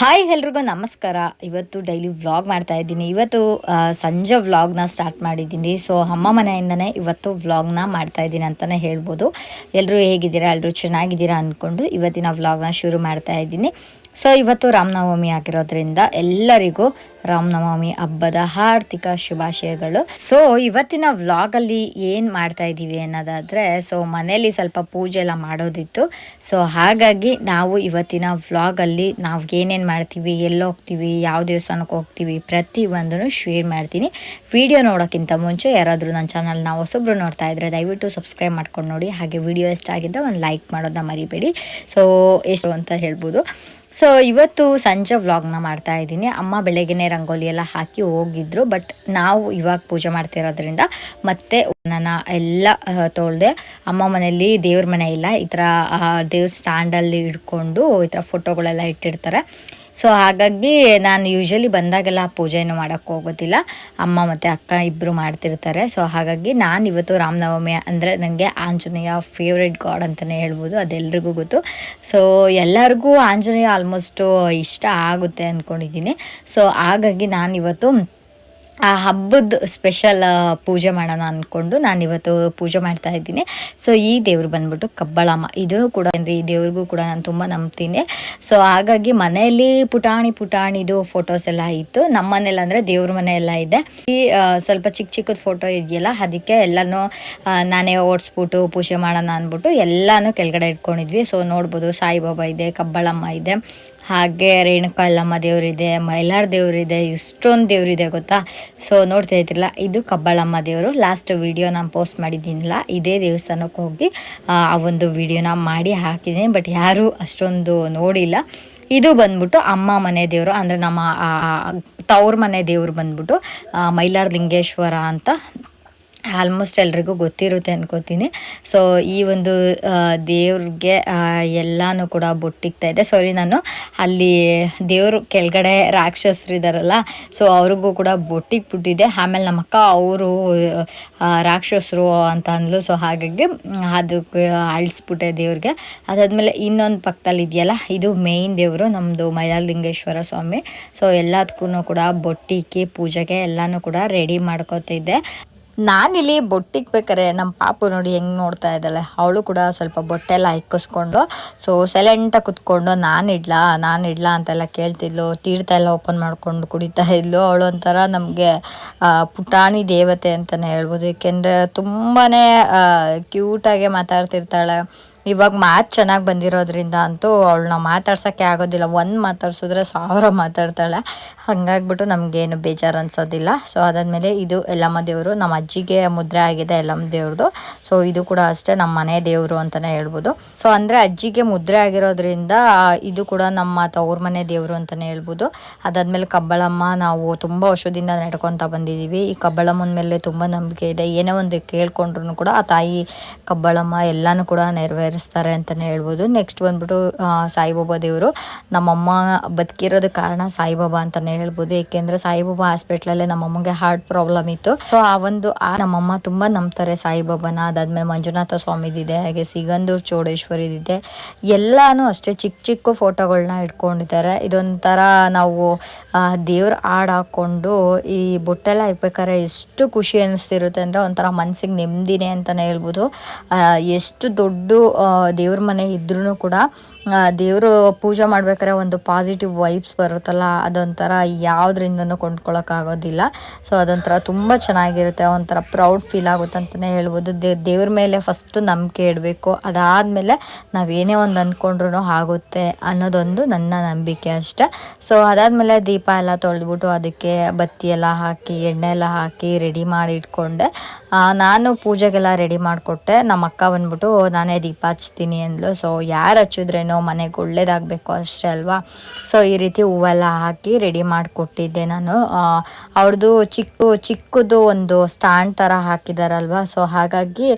Hi ಎಲ್ರಿಗೂ ನಮಸ್ಕಾರ. ಇವತ್ತು ಡೈಲಿ ವ್ಲಾಗ್ ಮಾಡ್ತಾ ಇದ್ದೀನಿ. ಇವತ್ತು ಸಂಜೆ ವ್ಲಾಗ್ನ ಸ್ಟಾರ್ಟ್ ಮಾಡಿದ್ದೀನಿ. ಸೊ ಅಮ್ಮ ಮನೆಯಿಂದನೇ ಇವತ್ತು ವ್ಲಾಗ್ನ ಮಾಡ್ತಾ ಇದ್ದೀನಿ ಅಂತಲೇ ಹೇಳ್ಬೋದು. ಎಲ್ಲರೂ ಹೇಗಿದ್ದೀರಾ? ಎಲ್ಲರೂ ಚೆನ್ನಾಗಿದ್ದೀರಾ ಅಂದ್ಕೊಂಡು ಇವತ್ತಿನ ವ್ಲಾಗ್ನ ಶುರು ಮಾಡ್ತಾ ಇದ್ದೀನಿ. ಸೊ ಇವತ್ತು ರಾಮನವಮಿ ಆಗಿರೋದ್ರಿಂದ ಎಲ್ಲರಿಗೂ ರಾಮನವಮಿ ಹಬ್ಬದ ಹಾರ್ದಿಕ ಶುಭಾಶಯಗಳು. ಸೊ ಇವತ್ತಿನ ವ್ಲಾಗಲ್ಲಿ ಏನು ಮಾಡ್ತಾ ಇದೀವಿ ಅನ್ನೋದಾದರೆ, ಸೊ ಮನೇಲಿ ಸ್ವಲ್ಪ ಪೂಜೆ ಎಲ್ಲ ಮಾಡೋದಿತ್ತು. ಸೊ ಹಾಗಾಗಿ ನಾವು ಇವತ್ತಿನ ವ್ಲಾಗಲ್ಲಿ ನಾವು ಏನೇನು ಮಾಡ್ತೀವಿ, ಎಲ್ಲಿ ಹೋಗ್ತೀವಿ, ಯಾವ ದೇವಸ್ಥಾನಕ್ಕೆ ಹೋಗ್ತೀವಿ ಪ್ರತಿ ಒಂದನ್ನು ಶೇರ್ ಮಾಡ್ತೀನಿ. ವಿಡಿಯೋ ನೋಡೋಕ್ಕಿಂತ ಮುಂಚೆ ಯಾರಾದರೂ ನನ್ನ ಚಾನಲ್ನ ಹೊಸೊಬ್ರು ನೋಡ್ತಾ ಇದ್ರೆ ದಯವಿಟ್ಟು ಸಬ್ಸ್ಕ್ರೈಬ್ ಮಾಡ್ಕೊಂಡು ನೋಡಿ. ಹಾಗೆ ವಿಡಿಯೋ ಎಷ್ಟಾಗಿದ್ದರೆ ಒಂದು ಲೈಕ್ ಮಾಡೋದನ್ನ ಮರಿಬೇಡಿ. ಸೊ ಎಷ್ಟು ಅಂತ ಹೇಳ್ಬೋದು. ಸೊ ಇವತ್ತು ಸಂಜೆ ವ್ಲಾಗ್ನ ಮಾಡ್ತಾ ಇದ್ದೀನಿ. ಅಮ್ಮ ಬೆಳಗ್ಗೆನೆ ರಂಗೋಲಿ ಎಲ್ಲ ಹಾಕಿ ಹೋಗಿದ್ರು ಬಟ್ ನಾವು ಇವಾಗ ಪೂಜೆ ಮಾಡ್ತಿರೋದ್ರಿಂದ ಮತ್ತೆ ನನ್ನ ಎಲ್ಲ ತೊಳ್ದೆ ಅಮ್ಮ ಮನೆಯಲ್ಲಿ ದೇವ್ರ ಮನೆ ಇಲ್ಲ, ಈ ಥರ ದೇವ್ರ ಸ್ಟ್ಯಾಂಡಲ್ಲಿ ಇಟ್ಕೊಂಡು ಈ ಥರ ಫೋಟೋಗಳೆಲ್ಲ ಇಟ್ಟಿರ್ತಾರೆ. ಸೊ ಹಾಗಾಗಿ ನಾನು ಯೂಶ್ವಲಿ ಬಂದಾಗೆಲ್ಲ ಪೂಜೆಯನ್ನು ಮಾಡೋಕ್ಕೆ ಹೋಗೋದಿಲ್ಲ. ಅಮ್ಮ ಮತ್ತು ಅಕ್ಕ ಇಬ್ಬರು ಮಾಡ್ತಿರ್ತಾರೆ. ಸೊ ಹಾಗಾಗಿ ನಾನು ಇವತ್ತು ರಾಮನವಮಿ ಅಂದರೆ ನನಗೆ ಆಂಜನೇಯ ಫೇವ್ರೆಟ್ ಗಾಡ್ ಅಂತಲೇ ಹೇಳ್ಬೋದು. ಅದೆಲ್ರಿಗೂ ಗೊತ್ತು. ಸೊ ಎಲ್ಲರಿಗೂ ಆಂಜನೇಯ ಆಲ್ಮೋಸ್ಟು ಇಷ್ಟ ಆಗುತ್ತೆ ಅಂದ್ಕೊಂಡಿದ್ದೀನಿ ಸೊ ಹಾಗಾಗಿ ನಾನು ಇವತ್ತು ಆ ಹಬ್ಬದ ಸ್ಪೆಷಲ್ ಪೂಜೆ ಮಾಡೋಣ ಅಂದ್ಕೊಂಡು ನಾನು ಇವತ್ತು ಪೂಜೆ ಮಾಡ್ತಾ ಇದ್ದೀನಿ. ಸೊ ಈ ದೇವ್ರು ಬಂದ್ಬಿಟ್ಟು ಕಬ್ಬಳಮ್ಮ. ಇದು ಕೂಡ ಅಂದರೆ ಈ ದೇವ್ರಿಗೂ ಕೂಡ ನಾನು ತುಂಬ ನಂಬ್ತೀನಿ. ಸೊ ಹಾಗಾಗಿ ಮನೆಯಲ್ಲಿ ಪುಟಾಣಿ ಪುಟಾಣಿದು ಫೋಟೋಸ್ ಎಲ್ಲ ಇತ್ತು. ನಮ್ಮ ಮನೇಲಿ ಅಂದರೆ ದೇವ್ರ ಮನೆ ಎಲ್ಲ ಇದೆ. ಈ ಸ್ವಲ್ಪ ಚಿಕ್ಕ ಚಿಕ್ಕದ ಫೋಟೋ ಇದೆಯಲ್ಲ, ಅದಕ್ಕೆ ಎಲ್ಲನೂ ನಾನೇ ಓಡಿಸ್ಬಿಟ್ಟು ಪೂಜೆ ಮಾಡೋಣ ಅಂದ್ಬಿಟ್ಟು ಎಲ್ಲನೂ ಕೆಳಗಡೆ ಇಟ್ಕೊಂಡಿದ್ವಿ. ಸೊ ನೋಡ್ಬೋದು, ಸಾಯಿಬಾಬಾ ಇದೆ, ಕಬ್ಬಳಮ್ಮ ಇದೆ. ಹಾಗೆ ರೇಣುಕಲ್ಲಮ್ಮ ದೇವರಿದೆ, ಮೈಲಾರ ದೇವರಿದೆ ಇಷ್ಟೊಂದು ದೇವರಿದೆ ಗೊತ್ತಾ? ಸೊ ನೋಡ್ತಾ ಇದ್ರಲ್ಲ ಇದು ಕಬ್ಬಾಳಮ್ಮ ದೇವರು. ಲಾಸ್ಟ್ ವಿಡಿಯೋ ನಾನು ಪೋಸ್ಟ್ ಮಾಡಿದ್ದೀನಿಲ್ಲ, ಇದೇ ದೇವಸ್ಥಾನಕ್ಕೆ ಹೋಗಿ, ಆ ಒಂದು ವಿಡಿಯೋನ ಮಾಡಿ ಹಾಕಿದ್ದೀನಿ. ಬಟ್ ಯಾರೂ ಅಷ್ಟೊಂದು ನೋಡಿಲ್ಲ. ಇದು ಬಂದ್ಬಿಟ್ಟು ಅಮ್ಮ ಮನೆ ದೇವರು, ಅಂದರೆ ನಮ್ಮ ತವ್ರ ಮನೆ ದೇವರು ಬಂದ್ಬಿಟ್ಟು ಮೈಲಾರ ಲಿಂಗೇಶ್ವರ ಅಂತ ಆಲ್ಮೋಸ್ಟ್ ಎಲ್ರಿಗೂ ಗೊತ್ತಿರುತ್ತೆ ಅನ್ಕೋತೀನಿ. ಸೊ ಈ ಒಂದು ದೇವ್ರಿಗೆ ಎಲ್ಲಾನು ಕೂಡ ಬೊಟ್ಟಿಗ್ತಾ ಇದೆ. ಸಾರಿ ನಾನು ಅಲ್ಲಿ ದೇವ್ರ ಕೆಳಗಡೆ ರಾಕ್ಷಸರಿದಾರಲ್ಲ ಸೊ ಅವ್ರಿಗೂ ಕೂಡ ಬೊಟ್ಟಿಗೆ ಬಿಟ್ಟಿದೆ ಆಮೇಲೆ ನಮ್ಮ ಅಕ್ಕ ಅವರು ರಾಕ್ಷಸರು ಅಂತ ಅಂದ್ಲು. ಸೊ ಹಾಗಾಗಿ ಅದಕ್ಕೆ ಅಳಿಸ್ಬಿಟ್ಟೆ ದೇವ್ರಿಗೆ. ಅದಾದ್ಮೇಲೆ ಇನ್ನೊಂದು ಪಕ್ಕದಲ್ಲಿ ಇದೆಯಲ್ಲ, ಇದು ಮೇಯ್ನ್ ದೇವರು ನಮ್ಮದು ಮೈಲಾಲಿಂಗೇಶ್ವರ ಸ್ವಾಮಿ. ಸೊ ಎಲ್ಲದಕ್ಕೂ ಕೂಡ ಬೊಟ್ಟಿಕ್ಕಿ ಪೂಜೆಗೆ ಎಲ್ಲಾನು ಕೂಡ ರೆಡಿ ಮಾಡ್ಕೋತಿದ್ದೆ. ನಾನಿಲ್ಲಿ ಬೊಟ್ಟಿಕ್ಬೇಕಾರೆ ನಮ್ಮ ಪಾಪು ನೋಡಿ ಹೆಂಗೆ ನೋಡ್ತಾ ಇದ್ದಾಳೆ. ಅವಳು ಕೂಡ ಸ್ವಲ್ಪ ಬೊಟ್ಟೆಲ್ಲ ಇಕ್ಕಿಸ್ಕೊಂಡು ಸೊ ಸೈಲೆಂಟಾಗಿ ಕುತ್ಕೊಂಡು ನಾನು ಇಡ್ಲಾ ನಾನು ಇಡ್ಲಾ ಅಂತೆಲ್ಲ ಕೇಳ್ತಿದ್ಲು. ತೀರ್ಥ ಎಲ್ಲ ಓಪನ್ ಮಾಡ್ಕೊಂಡು ಕುಡಿತಾ ಇದ್ಲು. ಅವಳು ಒಂಥರ ನಮಗೆ ಪುಟಾಣಿ ದೇವತೆ ಅಂತಲೇ ಹೇಳ್ಬೋದು. ಏಕೆಂದರೆ ತುಂಬಾ ಕ್ಯೂಟಾಗೆ ಮಾತಾಡ್ತಿರ್ತಾಳೆ. ಇವಾಗ ಮಾತು ಚೆನ್ನಾಗಿ ಬಂದಿರೋದ್ರಿಂದ ಅಂತೂ ಅವಳನ್ನ ಮಾತಾಡ್ಸೋಕ್ಕೆ ಆಗೋದಿಲ್ಲ. ಒಂದು ಮಾತಾಡ್ಸಿದ್ರೆ ಸಾವಿರ ಮಾತಾಡ್ತಾಳೆ. ಹಾಗಾಗ್ಬಿಟ್ಟು ನಮಗೇನು ಬೇಜಾರು ಅನ್ಸೋದಿಲ್ಲ. ಸೊ ಅದಾದಮೇಲೆ ಇದು ಎಲ್ಲಮ್ಮ ದೇವರು, ನಮ್ಮ ಅಜ್ಜಿಗೆ ಮುದ್ರೆ ಆಗಿದೆ ಎಲ್ಲಮ್ಮ ದೇವ್ರದ್ದು ಸೊ ಇದು ಕೂಡ ಅಷ್ಟೇ ನಮ್ಮ ಮನೆ ದೇವರು ಅಂತಲೇ ಹೇಳ್ಬೋದು. ಸೊ ಅಂದರೆ ಅಜ್ಜಿಗೆ ಮುದ್ರೆ ಆಗಿರೋದ್ರಿಂದ ಇದು ಕೂಡ ನಮ್ಮ ತವ್ರ ಮನೆ ದೇವರು ಅಂತಲೇ ಹೇಳ್ಬೋದು. ಅದಾದಮೇಲೆ ಕಬ್ಬಳಮ್ಮ, ನಾವು ತುಂಬ ವರ್ಷದಿಂದ ನಡ್ಕೊತ ಬಂದಿದ್ದೀವಿ ಈ ಕಬ್ಬಳಮ್ಮನ ಮೇಲೆ ತುಂಬ ನಂಬಿಕೆ ಇದೆ. ಏನೋ ಒಂದು ಕೇಳ್ಕೊಂಡ್ರು ಕೂಡ ಆ ತಾಯಿ ಕಬ್ಬಳಮ್ಮ ಎಲ್ಲನೂ ಕೂಡ ನೆರವೇರಿಸ್ತಾರೆ ಅಂತಲೇ ಹೇಳ್ಬೋದು. ನೆಕ್ಸ್ಟ್ ಬಂದ್ಬಿಟ್ಟು ಸಾಯಿಬಾಬಾ ದೇವರು. ನಮ್ಮಮ್ಮ ಬದುಕಿರೋದು ಕಾರಣ ಸಾಯಿಬಾಬಾ ಅಂತಲೇ ಹೇಳ್ಬೋದು. ಏಕೆಂದರೆ ಸಾಯಿಬಾಬಾ ಹಾಸ್ಪಿಟ್ಲಲ್ಲೇ ನಮ್ಮಮ್ಮಗೆ ಹಾರ್ಟ್ ಪ್ರಾಬ್ಲಮ್ ಇತ್ತು. ಸೊ ಆ ಒಂದು, ಆ ನಮ್ಮಮ್ಮ ತುಂಬ ನಂಬ್ತಾರೆ ಸಾಯಿಬಾಬಾನ. ಅದಾದಮೇಲೆ ಮಂಜುನಾಥ ಸ್ವಾಮಿದಿದೆ, ಹಾಗೆ ಸಿಗಂದೂರು ಚೋಡೇಶ್ವರಿದಿದೆ ಎಲ್ಲಾನು ಅಷ್ಟೇ ಚಿಕ್ಕ ಚಿಕ್ಕ ಫೋಟೋಗಳನ್ನ ಇಟ್ಕೊಂಡಿದ್ದಾರೆ. ಇದೊಂಥರ ನಾವು ದೇವ್ರ ಹಾಡು ಹಾಕ್ಕೊಂಡು ಈ ಬುಟ್ಟೆಲ್ಲ ಇರ್ಬೇಕಾದ್ರೆ ಎಷ್ಟು ಖುಷಿ ಅನ್ನಿಸ್ತಿರುತ್ತೆ ಅಂದರೆ ಒಂಥರ ಮನಸ್ಸಿಗೆ ನೆಮ್ಮದಿನೇ ಅಂತಲೇ ಹೇಳ್ಬೋದು. ಎಷ್ಟು ದೊಡ್ಡ ದೇವ್ರ ಮನೆ ಇದ್ರೂ ಕೂಡ ದೇವರು ಪೂಜೆ ಮಾಡ್ಬೇಕಾದ್ರೆ ಒಂದು ಪಾಸಿಟಿವ್ ವೈಬ್ಸ್ ಬರುತ್ತಲ್ಲ, ಅದೊಂಥರ ಯಾವುದ್ರಿಂದನೂ ಕೊಂಡ್ಕೊಳ್ಳೋಕ್ಕಾಗೋದಿಲ್ಲ ಸೊ ಅದೊಂಥರ ತುಂಬ ಚೆನ್ನಾಗಿರುತ್ತೆ, ಒಂಥರ ಪ್ರೌಡ್ ಫೀಲ್ ಆಗುತ್ತೆ ಅಂತಲೇ ಹೇಳ್ಬೋದು. ದೇ, ದೇವ್ರ ಮೇಲೆ ಫಸ್ಟು ನಂಬಿಕೆ ಇಡಬೇಕು, ಅದಾದಮೇಲೆ ನಾವೇನೇ ಒಂದು ಅಂದ್ಕೊಂಡ್ರೂ ಆಗುತ್ತೆ ಅನ್ನೋದೊಂದು ನನ್ನ ನಂಬಿಕೆ ಅಷ್ಟೆ. ಸೊ ಅದಾದಮೇಲೆ ದೀಪ ಎಲ್ಲ ತೊಳೆದ್ಬಿಟ್ಟು ಅದಕ್ಕೆ ಬತ್ತಿ ಎಲ್ಲ ಹಾಕಿ, ಎಣ್ಣೆ ಎಲ್ಲ ಹಾಕಿ ರೆಡಿ ಮಾಡಿ ಇಟ್ಕೊಂಡೆ. ನಾನು ಪೂಜೆಗೆಲ್ಲ ರೆಡಿ ಮಾಡಿಕೊಟ್ಟೆ. ನಮ್ಮ ಅಕ್ಕ ಬಂದ್ಬಿಟ್ಟು, ನಾನೇ ದೀಪ ಹಚ್ತೀನಿ ಅಂದ್ಲು. ಸೊ ಯಾರು ಹಚ್ಚಿದ್ರೇನೋ ಮನೆಗೆ ಒಳ್ಳೇದಾಗಬೇಕು ಅಷ್ಟೇ ಅಲ್ವಾ? ಸೊ ಈ ರೀತಿ ಹೂವೆಲ್ಲ ಹಾಕಿ ರೆಡಿ ಮಾಡಿಕೊಟ್ಟಿದ್ದೆ ನಾನು. ಅವ್ರದ್ದು ಚಿಕ್ಕ, ಚಿಕ್ಕದು ಒಂದು ಸ್ಟ್ಯಾಂಡ್ ಥರ ಹಾಕಿದಾರಲ್ವಾ? ಸೊ ಹಾಗಾಗಿ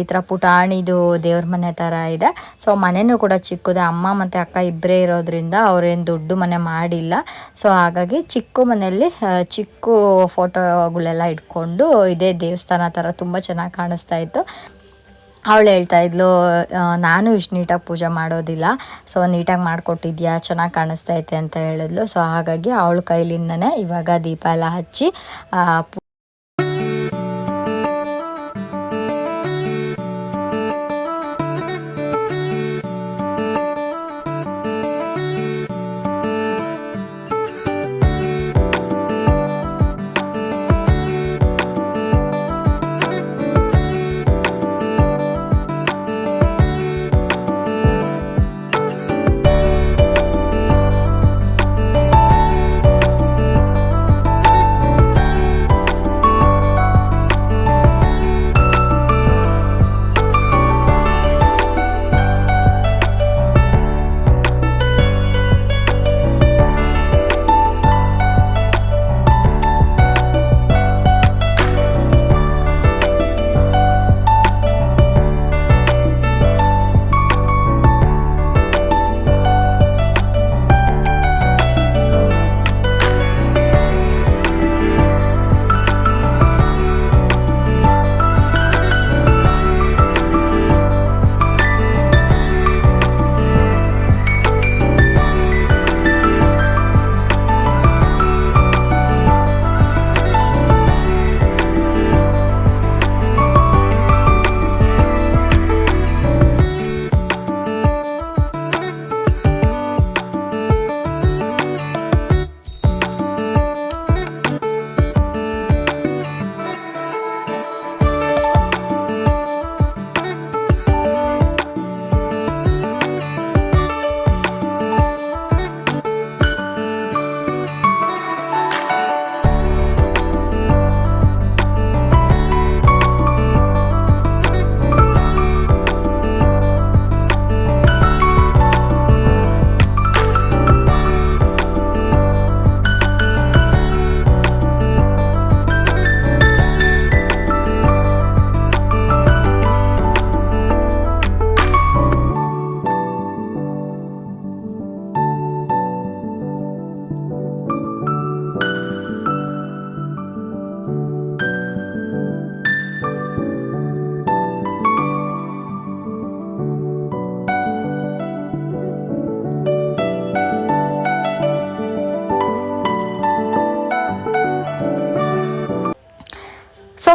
ಈ ಥರ ಪುಟಾಣಿದು ದೇವ್ರ ಮನೆ ಥರ ಇದೆ. ಸೊ ಮನೆಯೂ ಕೂಡ ಚಿಕ್ಕದೆ. ಅಮ್ಮ ಮತ್ತು ಅಕ್ಕ ಇಬ್ಬರೇ ಇರೋದ್ರಿಂದ ಅವ್ರೇನು ದೊಡ್ಡ ಮನೆ ಮಾಡಿಲ್ಲ. ಸೊ ಹಾಗಾಗಿ ಚಿಕ್ಕ ಮನೆಯಲ್ಲಿ ಚಿಕ್ಕ ಫೋಟೋಗಳೆಲ್ಲ ಇಟ್ಕೊಂಡು ಇದೇ ದೇವಸ್ಥಾನ ಥರ ತುಂಬ ಚೆನ್ನಾಗಿ ಕಾಣಿಸ್ತಾ ಇತ್ತು. ಅವಳು ಹೇಳ್ತಾ ಇದ್ಲು ನಾನು ಇಷ್ಟು ನೀಟಾಗಿ ಪೂಜೆ ಮಾಡೋದಿಲ್ಲ, ಸೊ ನೀಟಾಗಿ ಮಾಡಿಕೊಟ್ಟಿದ್ಯಾ, ಚೆನ್ನಾಗಿ ಕಾಣಿಸ್ತೈತೆ ಅಂತ ಹೇಳಿದ್ಲು. ಸೊ ಹಾಗಾಗಿ ಅವಳ ಕೈಲಿಂದನೇ ಇವಾಗ ದೀಪ ಎಲ್ಲ ಹಚ್ಚಿ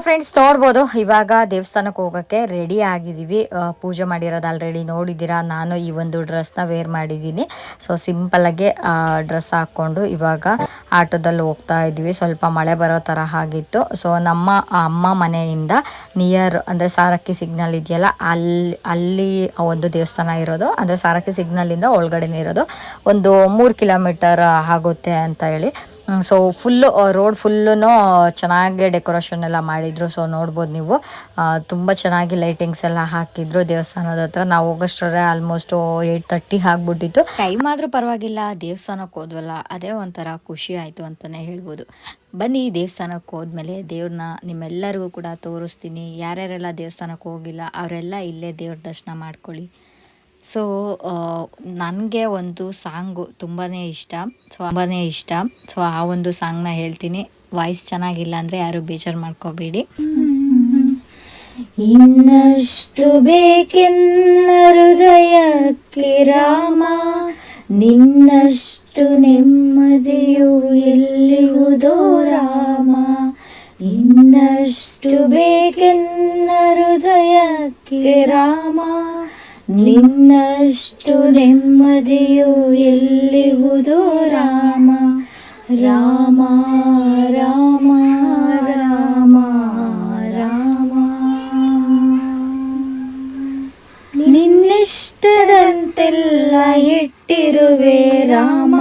ಫ್ರೆಂಡ್ಸ್ ನೋಡ್ಬೋದು. ಇವಾಗ ದೇವಸ್ಥಾನಕ್ಕೆ ಹೋಗೋಕ್ಕೆ ರೆಡಿ ಆಗಿದ್ದೀವಿ. ಪೂಜೆ ಮಾಡಿರೋದು ಆಲ್ರೆಡಿ ನೋಡಿದ್ದೀರಾ? ನಾನು ಈ ಒಂದು ಡ್ರೆಸ್ನ ವೇರ್ ಮಾಡಿದ್ದೀನಿ. ಸೊ ಸಿಂಪಲ್ಲಾಗಿ ಡ್ರೆಸ್ ಹಾಕ್ಕೊಂಡು ಇವಾಗ ಆಟೋದಲ್ಲಿ ಹೋಗ್ತಾ ಇದ್ವಿ ಸ್ವಲ್ಪ ಮಳೆ ಬರೋ ಥರ ಆಗಿತ್ತು. ಸೊ ನಮ್ಮ ಅಮ್ಮ ಮನೆಯಿಂದ ನಿಯರ್ ಅಂದರೆ ಸಾರಕ್ಕಿ ಸಿಗ್ನಲ್ ಇದೆಯಲ್ಲ, ಅಲ್ಲಿ ಅಲ್ಲಿ ಒಂದು ದೇವಸ್ಥಾನ ಇರೋದು. ಅಂದರೆ ಸಾರಕ್ಕಿ ಸಿಗ್ನಲಿಂದ ಒಳಗಡೆನೇ ಇರೋದು. ಒಂದು ಮೂರು ಕಿಲೋಮೀಟರ್ ಆಗುತ್ತೆ ಅಂತ ಹೇಳಿ. ಸೊ ಫುಲ್ಲು ರೋಡ್ ಫುಲ್ಲು ಚೆನ್ನಾಗಿ ಡೆಕೋರೇಷನ್ ಎಲ್ಲ ಮಾಡಿದ್ರು. ಸೊ ನೋಡ್ಬೋದು ನೀವು. ತುಂಬ ಚೆನ್ನಾಗಿ ಲೈಟಿಂಗ್ಸ್ ಎಲ್ಲ ಹಾಕಿದ್ರು ದೇವಸ್ಥಾನದ ಹತ್ರ. ನಾವು ಹೋಗೋಷ್ಟ್ರೆ ಆಲ್ಮೋಸ್ಟ್ ಏಯ್ಟ್ ತರ್ಟಿ ಆಗ್ಬಿಟ್ಟಿತ್ತು. ಟೈಮ್ ಆದರೂ ಪರವಾಗಿಲ್ಲ. ದೇವಸ್ಥಾನಕ್ಕೆ ಹೋದ್ವಲ್ಲ, ಅದೇ ಒಂಥರ ಖುಷಿ ಆಯಿತು ಅಂತಲೇ ಹೇಳ್ಬೋದು. ಬನ್ನಿ ದೇವಸ್ಥಾನಕ್ಕೆ ಹೋದ್ಮೇಲೆ ದೇವ್ರನ್ನ ನಿಮ್ಮೆಲ್ಲರಿಗೂ ಕೂಡ ತೋರಿಸ್ತೀನಿ. ಯಾರ್ಯಾರೆಲ್ಲ ದೇವಸ್ಥಾನಕ್ಕೆ ಹೋಗಿಲ್ಲ, ಅವರೆಲ್ಲ ಇಲ್ಲೇ ದೇವ್ರ ದರ್ಶನ ಮಾಡ್ಕೊಳ್ಳಿ. ಸೊ ನನಗೆ ಒಂದು ಸಾಂಗು ತುಂಬಾ ಇಷ್ಟ. ಸೊ ತುಂಬಾ ಇಷ್ಟ. ಸೊ ಆ ಒಂದು ಸಾಂಗ್ನ ಹೇಳ್ತೀನಿ. ವಾಯ್ಸ್ ಚೆನ್ನಾಗಿಲ್ಲ ಅಂದರೆ ಯಾರು ಬೇಜಾರು ಮಾಡ್ಕೋಬೇಡಿ. ಇನ್ನಷ್ಟು ಬೇಕೆನ್ನ ಹೃದಯಕ್ಕೆ ರಾಮ, ನಿನ್ನಷ್ಟು ನೆಮ್ಮದಿಯು ಎಲ್ಲಿಯುವುದೋ ರಾಮ ಇನ್ನಷ್ಟು ಬೇಕೆನ್ನ ಹೃದಯಕ್ಕೆ ರಾಮ ನಿನ್ನಷ್ಟು ನೆಮ್ಮದಿಯು ಎಲ್ಲಿಹುದು ರಾಮ. ರಾಮ ರಾಮ ರಾಮ ರಾಮ. ನಿನ್ನಿಷ್ಟದಂತೆಲ್ಲ ಇಟ್ಟಿರುವೆ ರಾಮ.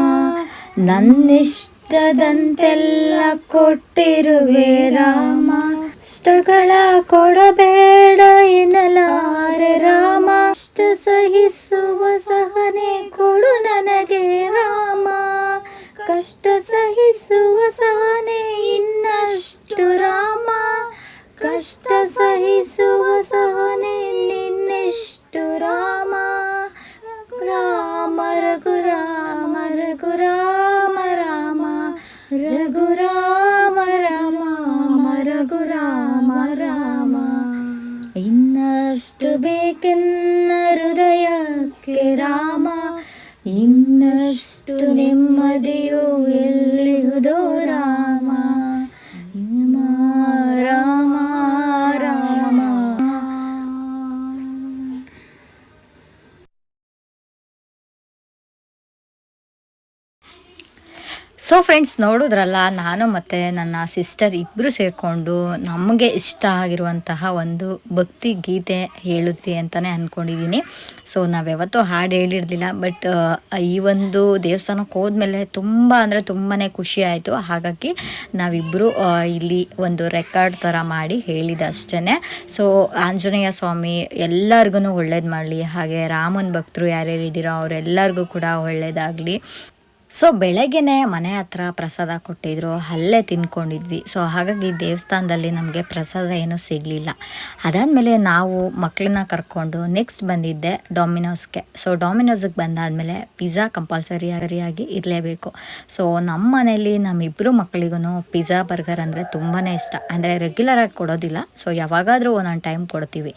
ನನ್ನಿಷ್ಟದಂತೆಲ್ಲ ಕೊಟ್ಟಿರುವೆ ರಾಮ. ಇಷ್ಟಗಳ ಕೊಡಬೇಡ ಎನ್ನಲಾರೆ ರಾಮ. ಕಷ್ಟ ಸಹಿಸುವ ಸಹನೆ ಕೊಡು ನನಗೆ ರಾಮ. ಕಷ್ಟ ಸಹಿಸುವ ಸಹನೆ ಇನ್ನಷ್ಟು ರಾಮ. ಕಷ್ಟ ಸಹಿಸುವ ಎಲ್ಲಿಹುದೋ ಫ್ರೆಂಡ್ಸ್ ನೋಡಿದ್ರಲ್ಲ, ನಾನು ಮತ್ತು ನನ್ನ ಸಿಸ್ಟರ್ ಇಬ್ಬರು ಸೇರಿಕೊಂಡು ನಮಗೆ ಇಷ್ಟ ಆಗಿರುವಂತಹ ಒಂದು ಭಕ್ತಿ ಗೀತೆ ಹೇಳಿದ್ವಿ ಅಂತಲೇ ಅಂದ್ಕೊಂಡಿದ್ದೀನಿ ಸೊ ನಾವು ಯಾವತ್ತೂ ಹಾಡು ಹೇಳಿರಲಿಲ್ಲ ಬಟ್ ಈ ಒಂದು ದೇವಸ್ಥಾನಕ್ಕೆ ಹೋದ್ಮೇಲೆ ತುಂಬ ಅಂದರೆ ತುಂಬಾ ಖುಷಿ ಆಯಿತು. ಹಾಗಾಗಿ ನಾವಿಬ್ಬರು ಇಲ್ಲಿ ಒಂದು ರೆಕಾರ್ಡ್ ಥರ ಮಾಡಿ ಹೇಳಿದ ಅಷ್ಟೇ ಸೊ ಆಂಜನೇಯ ಸ್ವಾಮಿ ಎಲ್ಲರಿಗೂ ಒಳ್ಳೇದು ಮಾಡಲಿ, ಹಾಗೆ ರಾಮನ ಭಕ್ತರು ಯಾರ್ಯಾರು ಇದ್ದೀರೋ ಅವರೆಲ್ಲರಿಗೂ ಕೂಡ ಒಳ್ಳೇದಾಗಲಿ. ಸೊ ಬೆಳಗ್ಗೆನೆ ಮನೆ ಹತ್ರ ಪ್ರಸಾದ ಕೊಟ್ಟಿದ್ರು, ಅಲ್ಲೇ ತಿನ್ಕೊಂಡಿದ್ವಿ. ಸೊ ಹಾಗಾಗಿ ದೇವಸ್ಥಾನದಲ್ಲಿ ನಮಗೆ ಪ್ರಸಾದ ಏನೂ ಸಿಗಲಿಲ್ಲ. ಅದಾದಮೇಲೆ ನಾವು ಮಕ್ಕಳನ್ನ ಕರ್ಕೊಂಡು ನೆಕ್ಸ್ಟ್ ಬಂದಿದ್ದೆ ಡೊಮಿನೋಸ್ಗೆ ಸೊ ಡಾಮಿನೋಸ್ಗೆ ಬಂದಾದಮೇಲೆ ಪಿಜ್ಜಾ ಕಂಪಲ್ಸರಿ ಆಗಿ ಇರಲೇಬೇಕು. ಸೊ ನಮ್ಮ ಮನೇಲಿ ನಮ್ಮಿಬ್ಬರು ಮಕ್ಕಳಿಗೂ ಪಿಜ್ಜಾ ಬರ್ಗರ್ ಅಂದರೆ ತುಂಬಾ ಇಷ್ಟ. ಅಂದರೆ ರೆಗ್ಯುಲರಾಗಿ ಕೊಡೋದಿಲ್ಲ. ಸೊ ಯಾವಾಗಾದರೂ ಒಂದೊಂದು ಟೈಮ್ ಕೊಡ್ತೀವಿ.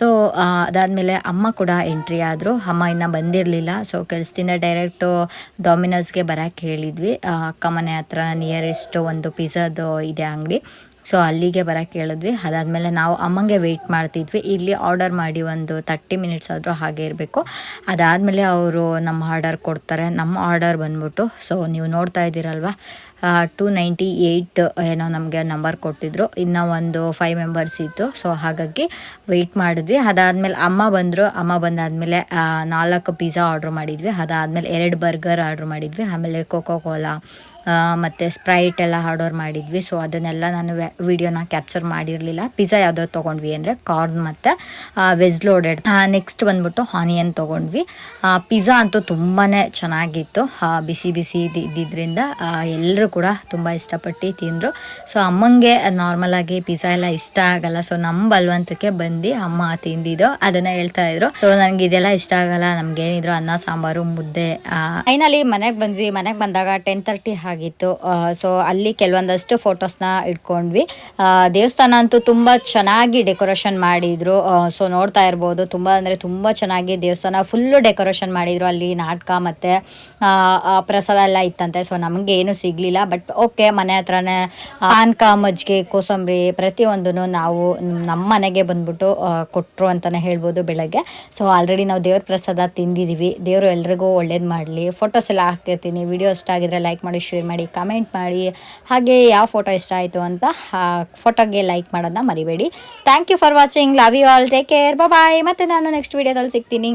ಸೊ ಅದಾದಮೇಲೆ ಅಮ್ಮ ಕೂಡ ಎಂಟ್ರಿ ಆದರು. ಅಮ್ಮ ಇನ್ನೂ ಬಂದಿರಲಿಲ್ಲ. ಸೊ ಕೆಲಸದಿಂದ ಡೈರೆಕ್ಟು ಡಾಮಿನೋಸ್ಗೆ ಬರೋಕ್ಕೆ ಹೇಳಿದ್ವಿ. ಅಕ್ಕ ಮನೆ ಹತ್ರ ನಿಯರೆಸ್ಟ್ ಒಂದು ಪಿಝಾದು ಇದೆ ಅಂಗಡಿ. ಸೊ ಅಲ್ಲಿಗೆ ಬರೋಕ್ಕೆ ಹೇಳಿದ್ವಿ. ಅದಾದಮೇಲೆ ನಾವು ಅಮ್ಮಂಗೆ ವೆಯ್ಟ್ ಮಾಡ್ತಿದ್ವಿ. ಇಲ್ಲಿ ಆರ್ಡರ್ ಮಾಡಿ ಒಂದು ತರ್ಟಿ ಮಿನಿಟ್ಸ್ ಆದರೂ ಹಾಗೆ ಇರಬೇಕು. ಅದಾದಮೇಲೆ ಅವರು ನಮ್ಮ ಆರ್ಡರ್ ಕೊಡ್ತಾರೆ. ನಮ್ಮ ಆರ್ಡರ್ ಬಂದ್ಬಿಟ್ಟು ಸೊ ನೀವು ನೋಡ್ತಾ ಇದ್ದೀರಲ್ವ? ಟೂ ನೈಂಟಿ ಏಯ್ಟ್ ಏನೋ ನಮಗೆ ನಂಬರ್ ಕೊಟ್ಟಿದ್ರು. ಇನ್ನು ಒಂದು ಫೈವ್ ಮೆಂಬರ್ಸ್ ಇತ್ತು ಸೊ ಹಾಗಾಗಿ ವೆಯ್ಟ್ ಮಾಡಿದ್ವಿ. ಅದಾದಮೇಲೆ ಅಮ್ಮ ಬಂದರು. ಅಮ್ಮ ಬಂದಾದಮೇಲೆ ನಾಲ್ಕು ಪಿಜ್ಜಾ ಆರ್ಡ್ರ್ ಮಾಡಿದ್ವಿ. ಅದಾದಮೇಲೆ ಎರಡು ಬರ್ಗರ್ ಆರ್ಡ್ರ್ ಮಾಡಿದ್ವಿ. ಆಮೇಲೆ ಕೋಕೋ ಕೋಲಾ ಮತ್ತು ಸ್ಪ್ರೈಟ್ ಎಲ್ಲ ಆರ್ಡರ್ ಮಾಡಿದ್ವಿ. ಸೊ ಅದನ್ನೆಲ್ಲ ನಾನು ವಿಡಿಯೋನ ಕ್ಯಾಪ್ಚರ್ ಮಾಡಿರಲಿಲ್ಲ. ಪಿಜ್ಜಾ ಯಾವುದೋ ತೊಗೊಂಡ್ವಿ ಅಂದರೆ ಕಾರ್ನ್ ಮತ್ತು ವೆಜ್ ಲೋಡೆಡ್ ನೆಕ್ಸ್ಟ್ ಬಂದ್ಬಿಟ್ಟು ಆನಿಯನ್ ತೊಗೊಂಡ್ವಿ. ಪಿಜ್ಜಾ ಅಂತೂ ತುಂಬಾ ಚೆನ್ನಾಗಿತ್ತು. ಬಿಸಿ ಬಿಸಿ ಇದ್ದಿದ್ದರಿಂದ ಎಲ್ಲರೂ ಕೂಡ ತುಂಬ ಇಷ್ಟಪಟ್ಟು ತಿಂದರು. ಸೊ ಅಮ್ಮಂಗೆ ನಾರ್ಮಲಾಗಿ ಪಿಜ್ಜಾ ಎಲ್ಲ ಇಷ್ಟ ಆಗಲ್ಲ. ಸೊ ನಮ್ಮ ಬಲ್ವಂತಕ್ಕೆ ಬಂದು ಅಮ್ಮ ತಿಂದಿದ್ದು. ಅದನ್ನು ಹೇಳ್ತಾ ಇದ್ರು. ಸೊ ನನಗೆ ಇದೆಲ್ಲ ಇಷ್ಟ ಆಗಲ್ಲ. ನಮ್ಗೇನಿದ್ರು ಅನ್ನ, ಸಾಂಬಾರು, ಮುದ್ದೆ ಫೈನಲಿ ಮನೆಗೆ ಬಂದ್ವಿ. ಮನೆಗೆ ಬಂದಾಗ ಟೆನ್ ತರ್ಟಿ ಆಗಿತ್ತು. ಸೊ ಅಲ್ಲಿ ಕೆಲವೊಂದಷ್ಟು ಫೋಟೋಸ್ನ ಇಟ್ಕೊಂಡ್ವಿ. ದೇವಸ್ಥಾನ ಅಂತೂ ತುಂಬ ಚೆನ್ನಾಗಿ ಡೆಕೋರೇಷನ್ ಮಾಡಿದ್ರು. ಸೊ ನೋಡ್ತಾ ಇರ್ಬೋದು. ತುಂಬ ಅಂದರೆ ತುಂಬ ಚೆನ್ನಾಗಿ ದೇವಸ್ಥಾನ ಫುಲ್ಲು ಡೆಕೋರೇಷನ್ ಮಾಡಿದ್ರು. ಅಲ್ಲಿ ನಾಟಕ ಮತ್ತು ಪ್ರಸಾದ ಎಲ್ಲ ಇತ್ತಂತೆ. ಸೊ ನಮಗೆ ಏನು ಸಿಗಲಿಲ್ಲ. ಬಟ್ ಓಕೆ ಮನೆ ಹತ್ರನೇ ಪಾನ್ಕ, ಮಜ್ಜಿಗೆ, ಕೋಸಂಬರಿ ಪ್ರತಿಯೊಂದೂ ನಾವು ನಮ್ಮ ಮನೆಗೆ ಬಂದ್ಬಿಟ್ಟು ಕೊಟ್ಟರು ಅಂತಲೇ ಹೇಳ್ಬೋದು ಬೆಳಗ್ಗೆ. ಸೊ ಆಲ್ರೆಡಿ ನಾವು ದೇವ್ರ ಪ್ರಸಾದ ತಿಂದಿದ್ದೀವಿ ದೇವರು ಎಲ್ರಿಗೂ ಒಳ್ಳೇದು ಮಾಡಲಿ. ಫೋಟೋಸ್ ಎಲ್ಲ ಹಾಕ್ತಿರ್ತೀನಿ. ವಿಡಿಯೋ ಇಷ್ಟ ಆಗಿದ್ರೆ ಲೈಕ್ ಮಾಡಿ ಶೇರ್ ಮಾಡಿ ಕಮೆಂಟ್ ಮಾಡಿ, ಹಾಗೆ ಯಾವ ಫೋಟೋ ಇಷ್ಟ ಆಯಿತು ಅಂತ ಫೋಟೋಗೆ ಲೈಕ್ ಮಾಡೋದನ್ನ ಮರಿಬೇಡಿ. Thank you for watching love you all take care bye ಮತ್ತು ನಾನು ನೆಕ್ಸ್ಟ್ ವೀಡಿಯೋದಲ್ಲಿ ಸಿಗ್ತೀನಿ.